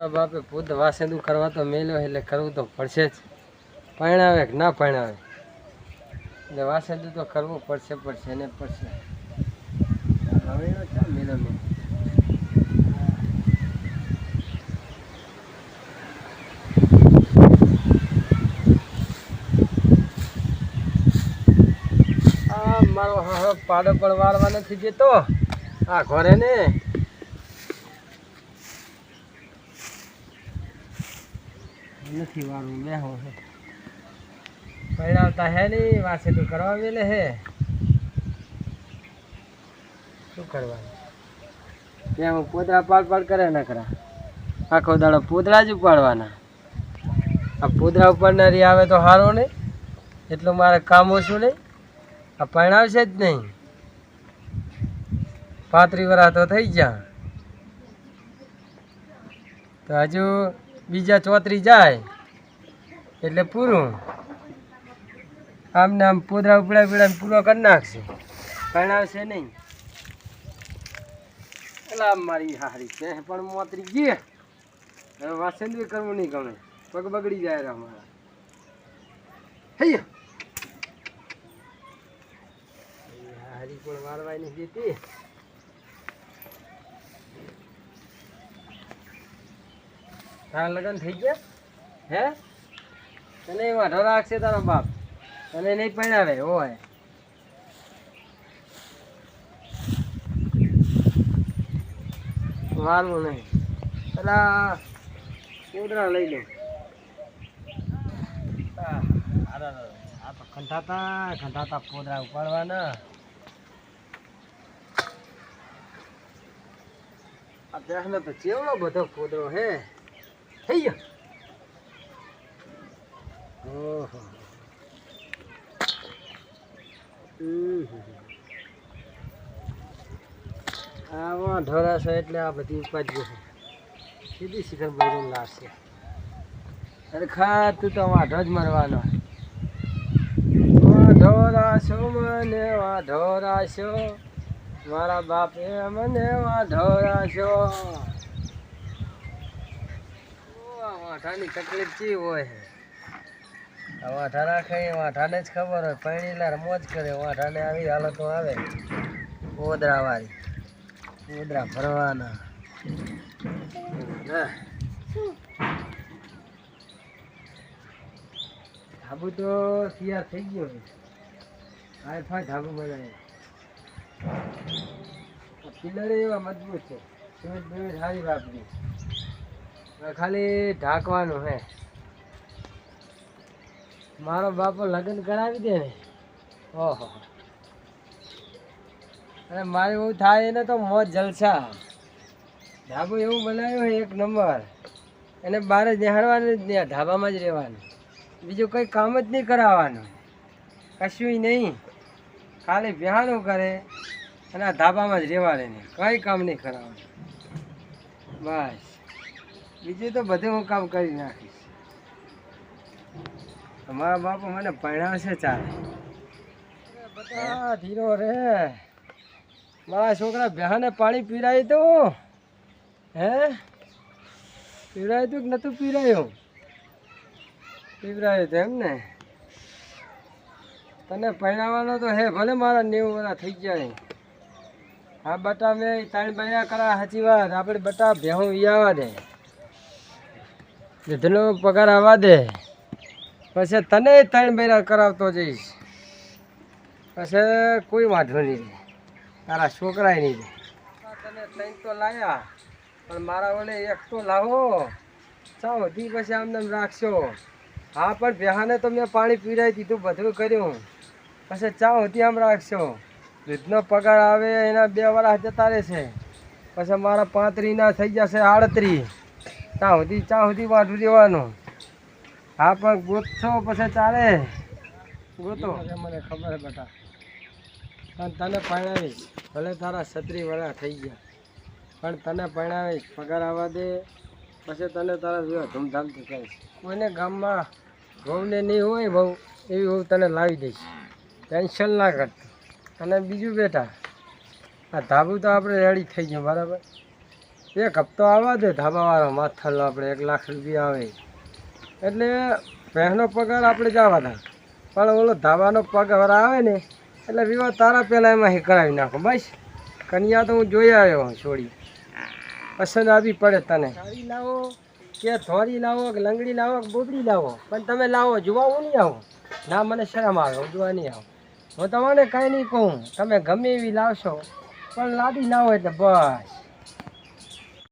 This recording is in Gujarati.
બાપે પૂત વાસેદું કરવા તો મેલ્યો એટલે કરવું તો પડશે જ. પરણાવે કે ના પરણાવે? એટલે વાસેદું તો કરવું પડશે પડશે ને પડશે. હવે મેલો મેં આ મારો પાડો પણ વાળવા નથી દેતો. આ ઘરે ને. નથી વારું બેહો છે. પરણાવતા હે નહીં વાસે તો કરવા મેલે હે? શું કરવાનું? ત્યાં પોદરા પાડ પાડ કરે ના કરા આખો દાડો પોતળા જ ઉપાડવાના. આ પોતળા ઉપાડનારી આવે તો સારો નહીં એટલું મારે કામ ઓછું નહીં આ પરણાવશે જ નહીં પાંત્રી વરા તો થઈ ગયા તો હજુ બીજા ચોતરી જાય. એટલે પૂરું. આમ ને આમ પોદરા ઉપડા ઉપડા પૂરો કરી નાખશે. પરણાવશે નહીં. એલા મારી હારી છે. પણ મોતરી ગઈ હવે વાસણ બી કરવું નહીં ગમે. પગ બગડી જાય અમારા. મારા હૈયા હારી પણ વાળવાય નહીં તારા લગ્ન થઈ ગયા? હે? તને વાંધો રાખશે તારો બાપ. તને નહીં પરણાવે હોય વારવું નહીં. પેલા કૂતરા લઈ લો. આ આ તો ખંઠાતા ખંઠાતા પોદરા ઉપાડવાના. આ પહેલો તો ચેવડો બધો પોદરો હે. થઈ ગયો. ઓહો. આમાં ઢોરાશે એટલે આ બધી ઉપાડ્યું છે. સીધી શિખર બૈરું લાગશે. અરે ખા, તું તો વાંઢો જ મરવાનો. વાંધો રાશો, મને વાંધો રાશો. મારા બાપે મને વાંઢો ઓ, તકલીફ ચી હોય? છે વાંઢા રાખે એ જ ખબર હોય. પૈણીલા મોજ કરે વાંઢાને આવી હાલતો આવે. ઓદરા વાળી ઓદરા ભરવાના. ધાબુ તો તૈયાર થઈ ગયો હાય ફાય ધાબુ બનાવે પિલર એવા મજબૂત છે. સિમેન્ટ બિમેન્ટ સારી વાપરી. ખાલી ઢાંકવાનું હે. મારો બાપો લગ્ન કરાવી દે ને. ઓહો. અને મારે એવું થાય એને તો મોજ જલસા. ઢાબુ એવું બનાવ્યું હોય એક નંબર. એને બહાર જ નિહાળવાનું જ નહીં ઢાબામાં જ રહેવાનું. બીજું કંઈ કામ જ નહીં કરાવવાનું. કશું નહીં. ખાલી બિહાણું કરે અને આ ધાબામાં જ રહેવાનું કંઈ કામ નહીં કરાવવાનું. બસ. બીજું તો બધું હું કામ કરી નાખીશ. મારા બાપુ મને ભણાવશે ચાલે બધા ધીરો રે. મારા છોકરા બહેને પાણી પીરાય તો હે? પીવડાયું તું કે નતું પીરાયું પીવડાયું હતું એમ ને? તને પહેરાવાનો તો હે, ભલે મારા નેવું વર્ષ થઈ જાય હા બટા, મેં ત્રણ બૈરા કરા સાચી વાત. આપણે બટા ભેહું આવવા દે. દૂધનો પગાર આવવા દે. પછી તને ત્રણ મહિના કરાવતો જઈશ. પછી કોઈ વાંધો નહીં તારા છોકરાય નહીં તને ત્રણ તો લાયા, પણ મારા વડે એક તો લાવો. ચાલો, દી પછી આમને આમ રાખશો. હા, પણ બેહાને તો મેં પાણી પીરાઈ દીધું, બધું કર્યું. પછી ચા સુધી આમ રાખશો. દૂધનો પગાર આવે, એના બે વરસ જતા રહેશે. પછી મારા પાંત્રીના થઈ જશે આડત્રી ત્યાં સુધી ચા સુધી વાઢું દેવાનું હા, પણ ગોતશો પછી ચાલે. ગોતો. મને ખબર બેટા. પણ તને પરણાવીશ. ભલે તારા છત્રી વડા થઈ ગયા. પણ તને પરણાવીશ. પગાર આવવા દે. પછી તને તારા વિવાહ ધૂમધામથી કરીશ કોઈને ગામમાં વહુને નહીં હોય બહુ એવી વહુ તને લાવી દઈશ. ટેન્શન ના કરતો અને બીજું બેટા, આ ધાબુ તો આપણે રેડી થઈ ગયું, બરાબર? એક હપ્તો આવવા દે, ધાબાવાળો માથલ આપણે એક લાખ રૂપિયા આવે. એટલે પહેલો પગાર આપણે જવા દા પણ ઓલો ધાબાનો પગાર આવે ને, એટલે વિવાહ તારા પહેલાં એમાં હી કરાવી નાખો, બસ. કન્યા તો હું જોઈ આવ્યો છોડી. પસંદ આવી પડે તને. લાવો કે થોરી લાવો કે લંગડી લાવો કે બોબડી લાવો? પણ તમે લાવો જોવા હું નહીં આવું. ના, મને શરમ આવે, હું જોવા નહીં આવું. હું તમને કાંઈ નહીં કહું. તમે ગમે એવી લાવશો, પણ લાદી લાવો એટલે બસ.